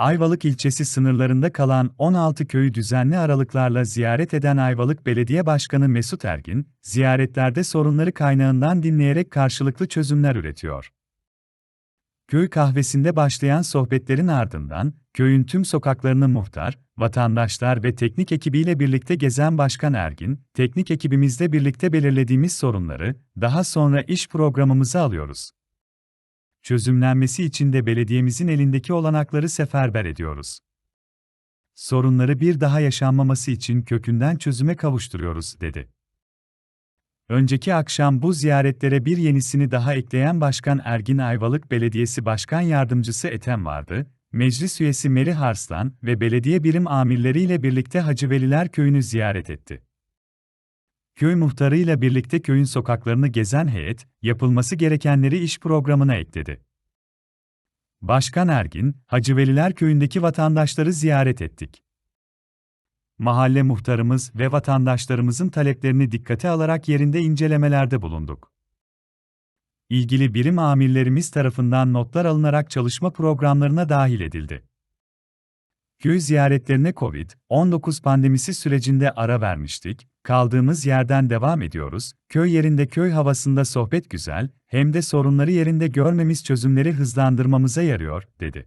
Ayvalık ilçesi sınırlarında kalan 16 köyü düzenli aralıklarla ziyaret eden Ayvalık Belediye Başkanı Mesut Ergin, ziyaretlerde sorunları kaynağından dinleyerek karşılıklı çözümler üretiyor. Köy kahvesinde başlayan sohbetlerin ardından, köyün tüm sokaklarını muhtar, vatandaşlar ve teknik ekibiyle birlikte gezen Başkan Ergin, teknik ekibimizle birlikte belirlediğimiz sorunları, daha sonra iş programımıza alıyoruz. Çözümlenmesi için de belediyemizin elindeki olanakları seferber ediyoruz. Sorunları bir daha yaşanmaması için kökünden çözüme kavuşturuyoruz, dedi. Önceki akşam bu ziyaretlere bir yenisini daha ekleyen Başkan Ergin Ayvalık Belediyesi Başkan Yardımcısı Ethem vardı, meclis üyesi Meri Harslan ve belediye birim amirleriyle birlikte Hacı Veliler Köyü'nü ziyaret etti. Köy muhtarıyla birlikte köyün sokaklarını gezen heyet, yapılması gerekenleri iş programına ekledi. Başkan Ergin, Hacı Veliler Köyü'ndeki vatandaşları ziyaret ettik. Mahalle muhtarımız ve vatandaşlarımızın taleplerini dikkate alarak yerinde incelemelerde bulunduk. İlgili birim amirlerimiz tarafından notlar alınarak çalışma programlarına dahil edildi. Köy ziyaretlerine COVID-19 pandemisi sürecinde ara vermiştik, kaldığımız yerden devam ediyoruz, köy yerinde köy havasında sohbet güzel, hem de sorunları yerinde görmemiz çözümleri hızlandırmamıza yarıyor, dedi.